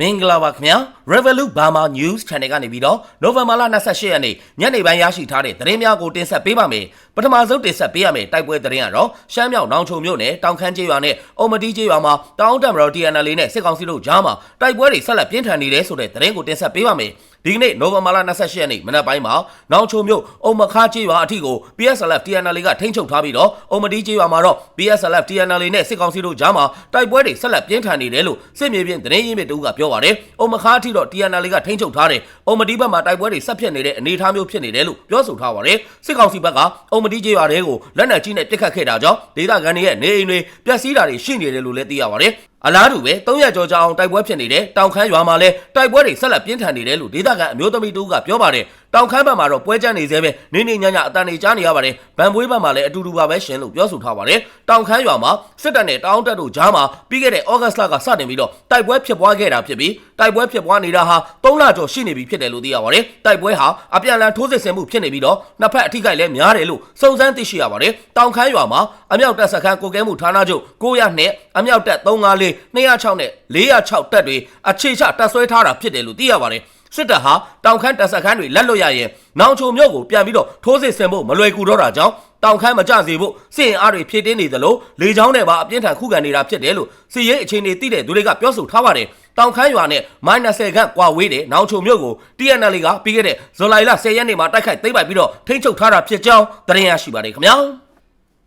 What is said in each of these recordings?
မင်္ဂလာပါခင်ဗျာ Revolut Burma News Channel ကနေပြီးတော့ November 28ရက်နေ့ညနေပိုင်းရရှိထားတဲ့သတင်းများကိုတင်ဆက်ပေးပါမယ်ပထမဆုံးတင်ဆက်ပေးရမယ့်တိုက်ပွဲသတင်းကတော့ရှမ်းမြောက်နောင်ချုံမြို့နယ်တောင်ခမ်းကျေးရွာနဲ့အုံမတီးကျေးရွာမှာတောင်တမတော် TNL နဲ့စစ်ကောင်စီတို့ကြားမှာတိုက်ပွဲတွေဆက်လက်ပြင်းထန်နေတယ်ဆိုတဲ့သတင်းကိုတင်ဆက်ပေးပါမယ် ဒီကနေ့နိုဝင်ဘာလ28ရက်နေ့မနက်ပိုင်းမှာနောင်ချုံမြို့အုံမခါကျေးရွာအထိကို PSLF TNL ကထိန်းချုပ်ထားပြီးတော့အုံမတီးကျေးရွာမှာတော့ PSLF TNL နဲ့စစ်ကောင်စီတို့ကြားမှာတိုက်ပွဲတွေဆက်လက်ပြင်းထန်နေတယ်လို့စစ်မြေပြင်သတင်းရင်းမြစ်တူကပြောပါတယ်။အုံမခါအထိတော့ TNL ကထိန်းချုပ်ထားတယ်။အုံမတီးဘက်မှာတိုက်ပွဲတွေဆက်ဖြစ်နေတဲ့အနေအထားမျိုးဖြစ်နေတယ်လို့ပြောဆိုထားပါတယ်။စစ်ကောင်စီဘက်ကအုံမတီးကျေးရွာတွေကိုလက်နက်ကြီးနဲ့ပစ်ခတ်ခဲ့တာကြောင့်ဒေသခံတွေရဲ့နေအိမ်တွေပျက်စီးတာတွေရှိနေတယ်လို့လည်းသိရပါတယ်။ အလားတူပဲ300ကျော်ကြာအောင်တိုက်ပွဲဖြစ်နေတဲ့တောင်ခမ်းရွာမှာလည်းတိုက်ပွဲတွေဆက်လက်ပြင်းထန်နေတယ်လို့ဒေသခံအမျိုးသမီးတို့ကပြောပါတယ် တောင်ခမ်းဘက်မှာတော့ပွဲကြမ်းနေသေးပဲနေနေညညအတန်နေကြားနေရပါတယ်ဗန်ပွေးဘက်မှာလည်းအတူတူပါပဲရှင်လို့ပြောဆိုထားပါတယ်တောင်ခမ်းရွာမှာစစ်တပ်နဲ့တောင်တပ်တို့ကြားမှာပြီးခဲ့တဲ့ဩဂတ်လကစတင်ပြီးတော့တိုက်ပွဲဖြစ်ပွားခဲ့တာဖြစ်ပြီးတိုက်ပွဲဖြစ်ပွားနေတာဟာ3လကျော်ရှိနေပြီဖြစ်တယ်လို့သိရပါတယ်တိုက်ပွဲဟာအပြန်အလှန်ထိုးစစ်ဆင်မှုဖြစ်နေပြီးတော့နှစ်ဖက်အထိကိလည်းများတယ်လို့စုံစမ်းသိရှိရပါတယ်တောင်ခမ်းရွာမှာအမြောက်တပ်စခန်းကိုကဲမှုဌာနချုပ်900နဲ့အမြောက်တပ်354 206နဲ့406တပ်တွေအခြေချတပ်ဆွဲထားတာဖြစ်တယ်လို့သိရပါတယ် စစ်တပ်ဟာတောင်ခမ်းတပ်စခန်းတွေလက်လွတ်ရရင်နောင်ချုံမြို့ကိုပြန်ပြီးတော့ထိုးစစ်ဆင်ဖို့မလွယ်ကူတော့တာကြောင့်တောင်ခမ်းမကြစေဖို့စစ်ရင်အားတွေဖြည့်တင်းနေသလိုလေချောင်းတွေပါအပြင်းထန်ခုခံနေတာဖြစ်တယ်လို့စီရေးအခြေအနေသိတဲ့သူတွေကပြောဆိုထားပါတယ်တောင်ခမ်းရွာနဲ့မိုင်း20ခန့်ကွာဝေးတဲ့နောင်ချုံမြို့ကို TNL ကပြီးခဲ့တဲ့ဇူလိုင်လ10ရက်နေ့မှာတိုက်ခိုက်သိမ်းပိုက်ပြီးတော့ထိန်းချုပ်ထားတာဖြစ်ကြောင်းသတင်းရရှိပါတယ်ခင်ဗျာ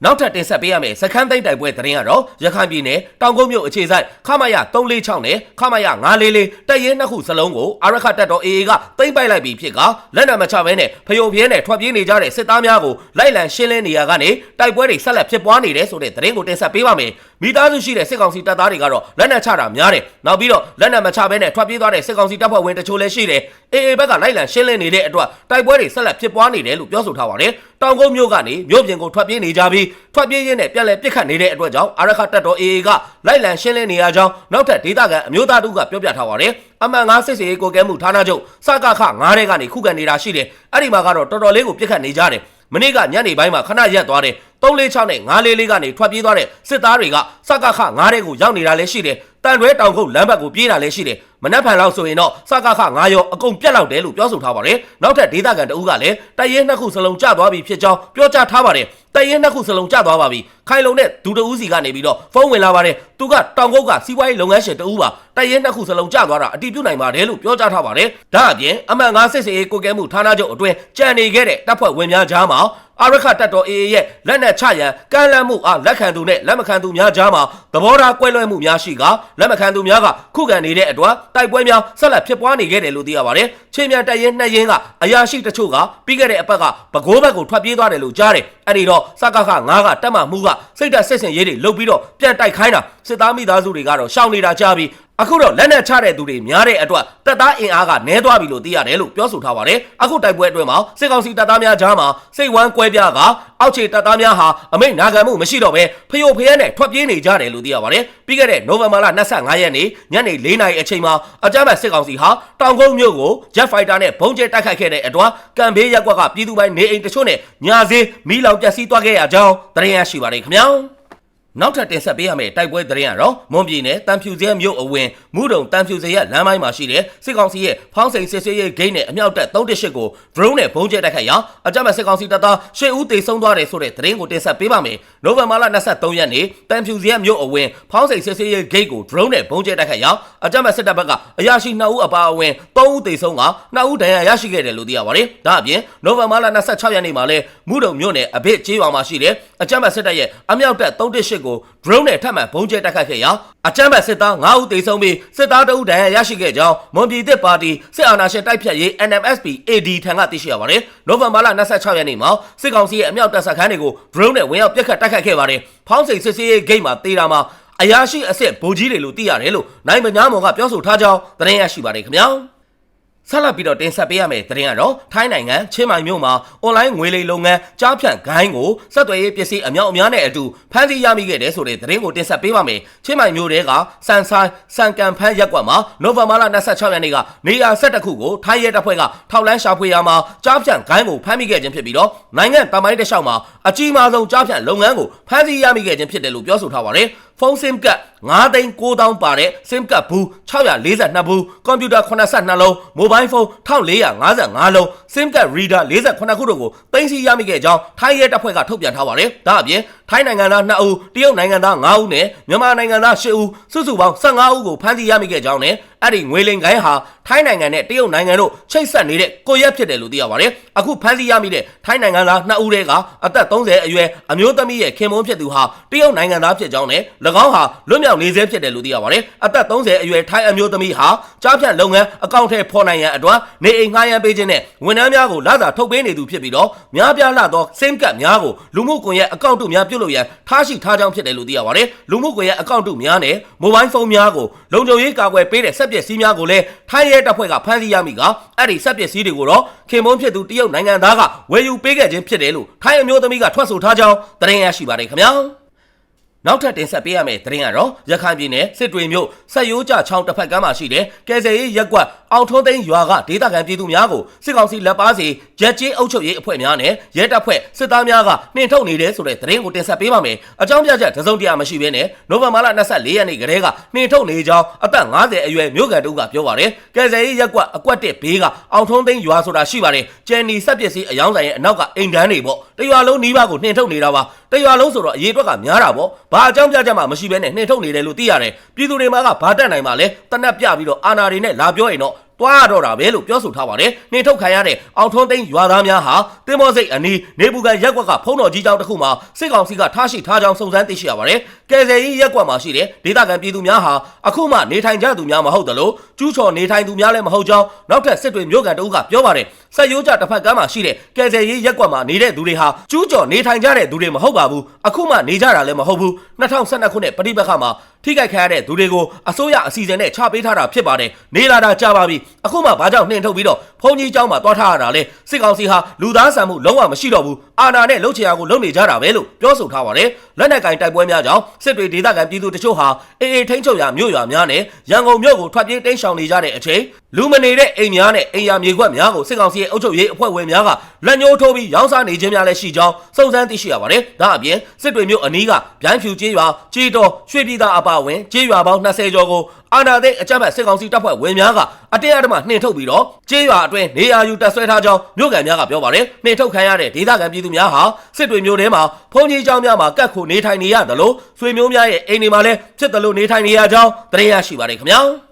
နောက်ထပ်တင်ဆက်ပေးရမယ့်စခန်းသိမ်းတိုက်ပွဲသတင်းကတော့ရခိုင်ပြည်နယ်တောင်ကုန်းမြို့အခြေစိုက်ခမရ346နဲ့ခမရ944တပ်ရင်းနှစ်ခုစလုံးကိုအာရခတပ်တော် AA ကသိမ်းပိုက်လိုက်ပြီးဖြစ်ကလက်နက်မချဘဲနဲ့ဖယိုပြဲနဲ့ထွက်ပြေးနေကြတဲ့စစ်သားများကိုလိုက်လံရှင်းလင်းနေရကနေတိုက်ပွဲတွေဆက်လက်ဖြစ်ပွားနေတယ်ဆိုတဲ့သတင်းကိုတင်ဆက်ပေးပါမယ်မိသားစုရှိတဲ့စစ်ကောင်စီတပ်သားတွေကတော့လက်နက်ချတာများတယ်နောက်ပြီးတော့လက်နက်မချဘဲနဲ့ထွက်ပြေးသွားတဲ့စစ်ကောင်စီတပ်ဖွဲ့ဝင်တချို့လည်းရှိတယ် AA ဘက်ကလိုက်လံရှင်းလင်းနေတဲ့အတွက်တိုက်ပွဲတွေဆက်လက်ဖြစ်ပွားနေတယ်လို့ပြောဆိုထားပါတယ်တောင်ကုန်းမြို့ကနေမြို့ပြင်ကိုထွက်ပြေးနေကြပြီးထွက်ပြေးရင်းနဲ့ပြန်လည်ပစ်ခတ်နေတဲ့အတွက်ကြောင့်အာရခတပ်တော် AA ကလိုက်လံရှင်းလင်းနေရကြောင်းနောက်ထပ်ဒေသခံအမျိုးသားတို့ကပြောပြထားပါတယ်အမှန်9စစ်စေးကိုကဲမှုဌာနချုပ်စကခ9တဲ့ကနေခုခံနေတာရှိတယ်အဲ့ဒီမှာကတော့တော်တော်လေးကိုပစ်ခတ်နေကြတယ်မနေ့ကညနေပိုင်းမှာခဏရက်သွားတယ် 346နဲ့944ကနေထွက်ပြေးသွားတဲ့စစ်သားတွေကစကခ9တဲ့ကိုရောက်နေတာလည်းရှိတယ်တန်ရွဲတောင်ခုတ်လမ်းဘက်ကိုပြေးတာလည်းရှိတယ်မနှက်ဖန်လောက်ဆိုရင်တော့စကခ9ရောအကုန်ပြက်လောက်တယ်လို့ပြောဆိုထားပါတယ်နောက်ထပ်ဒေသခံတအူးကလည်းတရဲနှစ်ခုစလုံးကျသွားပြီဖြစ်ကြောင်းပြောကြားထားပါတယ်တရဲနှစ်ခုစလုံးကျသွားပါပြီခိုင်လုံတဲ့ဒူတအူးစီကနေပြီးတော့ဖုန်းဝင်လာပါတယ်သူကတောင်ကုတ်ကစီးပွားရေးလုပ်ငန်းရှင်တအူးပါတရဲနှစ်ခုစလုံးကျသွားတာအတိပြုနိုင်ပါတယ်လို့ပြောကြားထားပါတယ်ဒါအပြင်အမှန်9စစ်စေးကိုကဲမှုဌာနချုပ်အတွင်းကြံနေခဲ့တဲ့တပ်ဖွဲ့ဝင်များကြားမှာအာရခတပ်တော် AA ရဲ့လက်နက်ချရန်ကမ်းလှမ်းမှုအားလက်ခံသူနဲ့လက်မခံသူများကြားမှာသဘောထားကွဲလွဲမှုများရှိကလက်မခံသူများကခုခံနေတဲ့အတွက်တိုက်ပွဲများဆက်လက်ဖြစ်ပွားနေခဲ့တယ်လို့သိရပါတယ်။ချင်းမြန်တပ်ရင်းနှစ်ရင်းကအရာရှိတချို့ကပြီးခဲ့တဲ့အပတ်ကပဲခူးဘက်ကိုထွက်ပြေးသွားတယ်လို့ကြားတယ်။အဲ့ဒီတော့စကခ9ကတက်မှမှုကစိတ်သက်စစ်စင်ရေးတွေလုတ်ပြီးတော့ပြန်တိုက်ခိုင်းတာစစ်သားမိသားစုတွေကတော့ရှောင်နေတာကြားပြီး အခုတော့လက်နက်ချတဲ့သူတွေများတဲ့အတွက်တပ်သားအင်အားကနည်းသွားပြီလို့သိရတယ်လို့ပြောဆိုထားပါတယ်။အခုတိုက်ပွဲအတွင်းမှာစစ်ကောင်စီတပ်သားများကြားမှာစိတ်ဝမ်းကွဲပြားကအောက်ခြေတပ်သားများဟာအမိန့်နာခံမှုမရှိတော့ဘဲဖျို့ဖျဲနဲ့ထွက်ပြေးနေကြတယ်လို့သိရပါတယ်။ပြီးခဲ့တဲ့နိုဝင်ဘာလ25ရက်နေ့ညနေ4နာရီအချိန်မှာအကြမ်းဖက်စစ်ကောင်စီဟာတောင်ကုန်းမြို့ကို Jet Fighter နဲ့ဘုံကျဲတိုက်ခိုက်ခဲ့တဲ့အတွက်ကံဘေးရက်ကွက်ကပြည်သူပိုင်းနေအိမ်တချို့နဲ့ညာစေးမီးလောင်ပျက်စီးသွားခဲ့ရကြောင်းသတင်းရရှိပါတယ်ခင်ဗျာ။ နောက်ထပ်တင်ဆက်ပေးရမယ့်တိုက်ပွဲသတင်းကတော့မွန်ပြည်နယ်တန်ဖြူစဲမြို့အဝင်မူတုံတန်ဖြူစဲရလမ်းပိုင်းမှာရှိတဲ့စစ်ကောင်စီရဲ့ဖောင်းစိန်စစ်ဆေးရေးဂိတ်နဲ့အမြောက်တပ်38ကို drone နဲ့ဘုံကျဲတိုက်ခိုက်ရာအကြမ်းဖက်စစ်ကောင်စီတပ်သား၈ဦးသေဆုံးသွားတယ်ဆိုတဲ့သတင်းကိုတင်ဆက်ပေးပါမယ်။နိုဝင်ဘာလ23ရက်နေ့တန်ဖြူစဲမြို့အဝင်ဖောင်းစိန်စစ်ဆေးရေးဂိတ်ကို drone နဲ့ဘုံကျဲတိုက်ခိုက်ရာအကြမ်းဖက်စစ်တပ်ဘက်ကအရာရှိ2ဦးအပါအဝင်3ဦးသေဆုံးက2ဦးဒဏ်ရာရရှိခဲ့တယ်လို့သိရပါတယ်။ဒါအပြင်နိုဝင်ဘာလ26ရက်နေ့မှာလဲမူတုံမြို့နယ်အဘစ်ကျေးရွာမှာရှိတဲ့အကြမ်းဖက်စစ်တပ်ရဲ့အမြောက်တပ်38ကို drone နဲ့ထပ်မံဘုံကျဲတိုက်ခိုက်ခဲ့ရာအကြမ်းဖက်စစ်သား9ဦးသေဆုံးပြီးစစ်သား2ဦးဒဏ်ရာရရှိခဲ့ကြောင်းမွန်ပြည်သစ်ပါတီစစ်အာဏာရှင်တိုက်ဖြတ်ရေး NMSP AD ထံကသိရှိရပါတယ်။နိုဝင်ဘာလ26ရက်နေ့မှာစစ်ကောင်စီရဲ့အမြောက်တပ်စခန်းတွေကို drone နဲ့ဝင်ရောက်ပစ်ခတ်တိုက်ခိုက်ခဲ့ပါတယ်။ဖောင်းစိန်စစ်စေးရေးဂိတ်မှာတေးတာမှာအရာရှိအစ်စ်ဗိုလ်ကြီးတွေလို့သိရတယ်လို့နိုင်မညာမော်ကပြောဆိုထားကြောင်းသတင်းရရှိပါတယ်ခင်ဗျာ။ ဆက်လက်ပြီးတော့တင်ဆက်ပေးရမယ့်သတင်းကတော့ထိုင်းနိုင်ငံချင်းမိုင်မြို့မှာအွန်လိုင်းငွေလိမ်လုပ်ငန်းကြားဖြန့်ဂိုင်းကိုဆက်သွယ်ရေးပစ္စည်းအမြောက်အများနဲ့အတူဖမ်းဆီးရမိခဲ့တယ်ဆိုတဲ့သတင်းကိုတင်ဆက်ပေးပါမယ်။ချင်းမိုင်မြို့တဲကစန်ဆိုင်စန်ကန်ဖန်းရက်ကွက်မှာနိုဝင်ဘာလ26ရက်နေ့ကနေရာ12ခုကိုထိုင်းရဲတပ်ဖွဲ့ကထောက်လန်းရှာဖွေရမှာကြားဖြန့်ဂိုင်းကိုဖမ်းမိခဲ့ခြင်းဖြစ်ပြီးတော့နိုင်ငံတမိုင်းတစ်လျှောက်မှာအကြီးမားဆုံးကြားဖြန့်လုပ်ငန်းကိုဖမ်းဆီးရမိခဲ့ခြင်းဖြစ်တယ်လို့ပြောဆိုထားပါတယ်။ ဖုန်း SIM ကတ်9သိန်း9000ပါတဲ့ SIM ကတ်ဘူး642ဘူးကွန်ပျူတာ82လုံးမိုဘိုင်းဖုန်း1455လုံး SIM ကတ် reader 48ခုတို့ကိုတင်စီရမိခဲ့ကြောင်းထိုင်းရဲတပ်ဖွဲ့ကထုတ်ပြန်ထားပါတယ်ဒါအပြင်ထိုင်းနိုင်ငံသား2ဦးတရုတ်နိုင်ငံသား5ဦးနဲ့မြန်မာနိုင်ငံသား10ဦးစုစုပေါင်း15ဦးကိုဖမ်းဆီးရမိခဲ့ကြောင်းနဲ့အဲ့ဒီငွေလိမ်ကိုင်းဟာထိုင်းနိုင်ငံနဲ့တရုတ်နိုင်ငံတို့ချိတ်ဆက်နေတဲ့ကိုရက်ဖြစ်တယ်လို့သိရပါတယ်အခုဖမ်းဆီးရမိတဲ့ထိုင်းနိုင်ငံသား2ဦးတည်းကအသက်30အရွယ်အမျိုးသမီးရဲ့ခင်မွန်းဖြစ်သူဟာတရုတ်နိုင်ငံသားဖြစ်ကြောင်းနဲ့၎င်းဟာလွတ်မြောက်နေဆဲဖြစ်တယ်လို့သိရပါတယ်အသက်30အရွယ်ထိုင်းအမျိုးသမီးဟာကြားဖြတ်လုပ်ငန်းအကောင့်ထဲဖော်နိုင်ရန်အတွက်နေအိမ်ငှားရမ်းပေးခြင်းနဲ့ဝန်ထမ်းများကိုလစာထုတ်ပေးနေသူဖြစ်ပြီးတော့များပြားလှသော SIM ကတ်များကိုလူမှုကွန်ရက်အကောင့်တုများပြုတ်လို့ရန်ထားရှိထားကြောင်းဖြစ်တယ်လို့သိရပါတယ်လူမှုကွန်ရက်အကောင့်တုများနဲ့မိုဘိုင်းဖုန်းများကိုလုံခြုံရေးကာကွယ်ပေးတဲ့စက်ပစ္စည်းများကိုလည်းထိုင်းရဲတပ်ဖွဲ့ကဖမ်းဆီးရမိကအဲ့ဒီစက်ပစ္စည်းတွေကိုတော့ခင်မုန်းဖြစ်သူတရုတ်နိုင်ငံသားကဝယ်ယူပေးခဲ့ခြင်းဖြစ်တယ်လို့ထိုင်းအမျိုးသမီးကထွက်ဆိုထားကြောင်းသတင်းရရှိပါတယ်ခင်ဗျာ နောက်ထပ်တင်ဆက်ပေးရမယ့်သတင်းကတော့ရခိုင်ပြည်နယ်စစ်တွေမြို့ဆက်ရိုးကြချောင်းတစ်ဖက်ကမ်းမှာရှိတဲ့ကယ်ဆယ်ရေးရက်ကွက်အောင်ထွန်းသိန်းရွာကဒေသခံပြည်သူများကိုစစ်ကောင်စီလက်ပါစီရက်ကျေးအုပ်ချုပ်ရေးအဖွဲ့များနဲ့ရဲတပ်ဖွဲ့စစ်သားများကနှင်ထုတ်နေတယ်ဆိုတဲ့သတင်းကိုတင်ဆက်ပေးပါမယ်။အကြောင်းပြချက်တစုံတရာမရှိဘဲနဲ့နိုဝင်ဘာလ24ရက်နေ့ကတည်းကနှင်ထုတ်နေကြောင်းအသက်50အရွယ်မြို့ကန်တူကပြောပါတယ်။ကယ်ဆယ်ရေးရက်ကွက်အကွက်တစ်ဘေးကအောင်ထွန်းသိန်းရွာဆိုတာရှိပါတယ်။ကျန်နီဆက်ပစ္စည်းအယောင်းဆိုင်ရဲ့အနောက်ကအိမ်တန်းတွေပေါ့။တရွာလုံးနီးပါးကိုနှင်ထုတ်နေတာပါ။တရွာလုံးဆိုတော့အရေးအတွက်ကများတာပေါ့။ဘာအကြောင်းပြချက်မှမရှိဘဲနဲ့နှင်ထုတ်နေတယ်လို့သိရတယ်။ပြည်သူတွေမှာကဘာတက်နိုင်မှာလဲ။တနက်ပြပြီးတော့အာနာတွေနဲ့လာပြောရင်တော့ တွားရတော့တာပဲလို့ပြောဆိုထားပါတယ်။နှင်ထုတ်ခံရတဲ့အောင်ထွန်းသိန်းရွာသားများဟာတင်မောစိတ်အနီးနေပူကန်ရက်ကွက်ကဖုံးတော်ကြီးကျောင်းတစ်ခုမှာစစ်ကောင်စီကထားရှိထားကြောင်းစုံစမ်းသိရှိရပါတယ်။ကယ်ဆယ်ရေးရက်ကွက်မှာရှိတဲ့ဒေသခံပြည်သူများဟာအခုမှနေထိုင်ကြသူများမဟုတ်သလိုကျူးချော်နေထိုင်သူများလည်းမဟုတ်ကြောင်းနောက်ထပ်စစ်တွေမြို့ကန်တအုပ်ကပြောပါတယ်။ဆက်ရိုးကြတစ်ဖက်ကမ်းမှာရှိတဲ့ကယ်ဆယ်ရေးရက်ကွက်မှာနေတဲ့သူတွေဟာကျူးချော်နေထိုင်ကြတဲ့သူတွေမဟုတ်ပါဘူး။အခုမှနေကြတာလည်းမဟုတ်ဘူး။2012ခုနှစ်ပဋိပက္ခမှာ ထိခိုက်ခံရတဲ့သူတွေကိုအစိုးရအစီအစဉ်နဲ့ချပေးထားတာဖြစ်ပါတယ်။နေလာတာကြာပါပြီ။အခုမှဘာကြောင့်နှင်ထုတ်ပြီးတော့ဘုံကြီးเจ้าမှာတွားထားရတာလဲစစ်ကောင်စီဟာလူသားဆန်မှုလုံးဝမရှိတော့ဘူးအာဏာနဲ့လှုပ်ချရာကိုလုံနေကြတာပဲလို့ပြောဆိုထားပါတယ်လက်နက်ကင်တိုက်ပွဲများကြောင့်စစ်တွေဒေသခံပြည်သူတချို့ဟာအေးအေးထိန်းချုပ်ရာမြို့ရွာများနဲ့ရန်ကုန်မြို့ကိုထွက်ပြေးတိမ်းရှောင်နေကြတဲ့အချိန်လူမနေတဲ့အိမ်များနဲ့အိမ်ယာမြေခွက်များကိုစစ်ကောင်စီရဲ့အုပ်ချုပ်ရေးအဖွဲ့ဝင်များကလက်ညှိုးထိုးပြီးရောင်းစားနေခြင်းများလည်းရှိကြောင်းစုံစမ်းသိရှိရပါတယ်ဒါအပြင်စစ်တွေမြို့အနီးကဗျိုင်းဖြူကျေးရွာကြေးတော်ရွှေပြည်သာအပါအ ဝင်ကြေးရွာပေါင်း20ကျော်ကိုအာဏာသိမ်းအကြမ်းဖက်စစ်ကောင်စီတပ်ဖွဲ့ဝင်များကအတင်းအဓမ္မနှင်ထုတ်ပြီးတော့ကြေးရွာအတွင်းနေရာယူတပ်ဆွဲထားကြောင်းမြို့ကန်များကပြောပါတယ်နှင်ထုတ်ခံရတဲ့ဒေသခံပြည်သူများဟာစစ်တွေမျိုးထဲမှာဖုန်ကြီးကျောင်းများမှာကတ်ခိုနေထိုင်နေရတယ်လို့ဆွေမျိုးများရဲ့အိမ်တွေမှာလည်းဖြစ်တယ်လို့နေထိုင်နေရကြောင်းသတင်းရရှိပါတယ်ခင်ဗျာ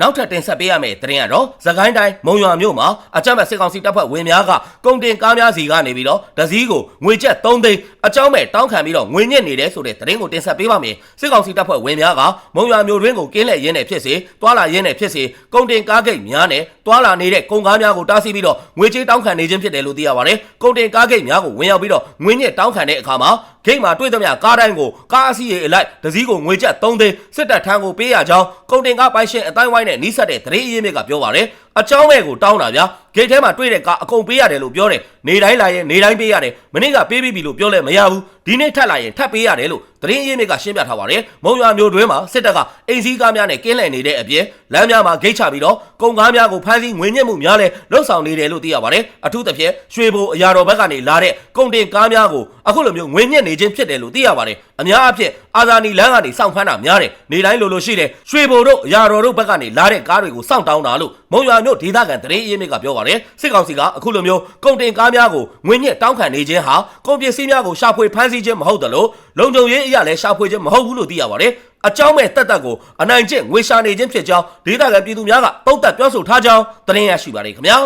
နောက်ထပ်တင်ဆက်ပေးရမယ့်သတင်းကတော့သခိုင်းတိုင်းမုံရွာမြို့မှာအကြမ်းဖက်စစ်ကောင်စီတပ်ဖွဲ့ဝင်များကကုန်တင်ကားများစီကနေပြီးတော့ဒဇီးကိုငွေကျပ်3သိန်းအကြောင်းမဲ့တောင်းခံပြီးတော့ငွေညစ်နေတယ်ဆိုတဲ့သတင်းကိုတင်ဆက်ပေးပါမယ်စစ်ကောင်စီတပ်ဖွဲ့ဝင်များကမုံရွာမြို့တွင်းကိုကင်းလှည့်ရင်းနဲ့ဖြစ်စေတွာလာရင်းနဲ့ဖြစ်စေကုန်တင်ကားဂိတ်များနဲ့တွာလာနေတဲ့ကုန်ကားများကိုတားဆီးပြီးတော့ငွေကြေးတောင်းခံနေခြင်းဖြစ်တယ်လို့သိရပါတယ်ကုန်တင်ကားဂိတ်များကိုဝင်ရောက်ပြီးတော့ငွေညစ်တောင်းခံတဲ့အခါမှာဂိတ်မှာတွေ့သမျှကားတိုင်းကိုကားအစီးရေအလိုက်ဒဇီးကိုငွေကျပ်3သိန်းစစ်တပ်ထမ်းကိုပေးရကြောင်းကုန်တင်ကားပိုင်ရှင်အတိုင်းဝိုင်းနဲ့နှီးဆက်တဲ့သတင်းအရင်းမြစ်ကပြောပါတယ် အချောင်းမဲ့ကိုတောင်းတာဗျာဂိတ်ထဲမှာတွေ့တဲ့ကားအကုန်ပေးရတယ်လို့ပြောတယ်နေတိုင်းလာရင်နေတိုင်းပေးရတယ်မနေ့ကပေးပြီးပြီလို့ပြောလဲမရဘူးဒီနေ့ထပ်လာရင်ထပ်ပေးရတယ်လို့သတင်းရင်းမြစ်ကရှင်းပြထားပါတယ်မုံရွာမျိုးတွင်းမှာစစ်တပ်ကအိမ်စည်းကားများနဲ့ကင်းလည်နေတဲ့အပြင်လမ်းများမှာဂိတ်ချပြီးတော့ကုန်ကားများကိုဖမ်းဆီးငွေညှစ်မှုများလဲလှုပ်ဆောင်နေတယ်လို့သိရပါတယ်အထူးသဖြင့်ရွှေဘိုအရာတော်ဘက်ကနေလာတဲ့ကုန်တင်ကားများကိုအခုလိုမျိုးငွေညှစ်နေခြင်းဖြစ်တယ်လို့သိရပါတယ်အများအဖြစ်အာဇာနီလမ်းကနေစောင့်ဖမ်းတာများတယ်နေတိုင်းလိုလိုရှိတယ်ရွှေဘိုတို့အရာတော်တို့ဘက်ကနေလာတဲ့ကားတွေကိုစောင့်တောင်းတာလို့မုံရွာမျိုးဒေသခံသတင်းအရင်းမြစ်ကပြောပါတယ်စစ်ကောင်စီကအခုလိုမျိုးကုန်တင်ကားများကိုငွေညှစ်တောင်းခံနေခြင်းဟာကုန်ပစ္စည်းများကိုရှာဖွေဖမ်းဆီးခြင်းမဟုတ်သလိုလုံခြုံရေးအရာလည်းရှာဖွေခြင်းမဟုတ်ဘူးလို့သိရပါတယ်အကြောင်းမဲ့တက်တက်ကိုအနိုင်ကျင့်ငွေရှာနေခြင်းဖြစ်ကြောင်းဒေသခံပြည်သူများကပုတ်တက်ပြောဆိုထားကြောင်းသတင်းရရှိပါတယ်ခင်ဗျာ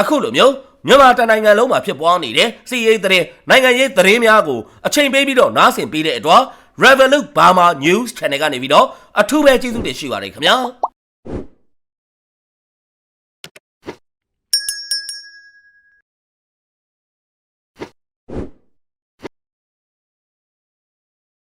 အခုလိုမျိုးမြန်မာတနိုင်ငံလုံးမှာဖြစ်ပွားနေတဲ့စီးရေးသတင်းနိုင်ငံရေးသတင်းများကိုအချိန်ပေးပြီးတော့နားဆင်ပေးတဲ့အတွက် Revolut Burma News Channel ကနေပြီးတော့အထူးပဲကျေးဇူးတင်ရှိပါတယ်ခင်ဗျာ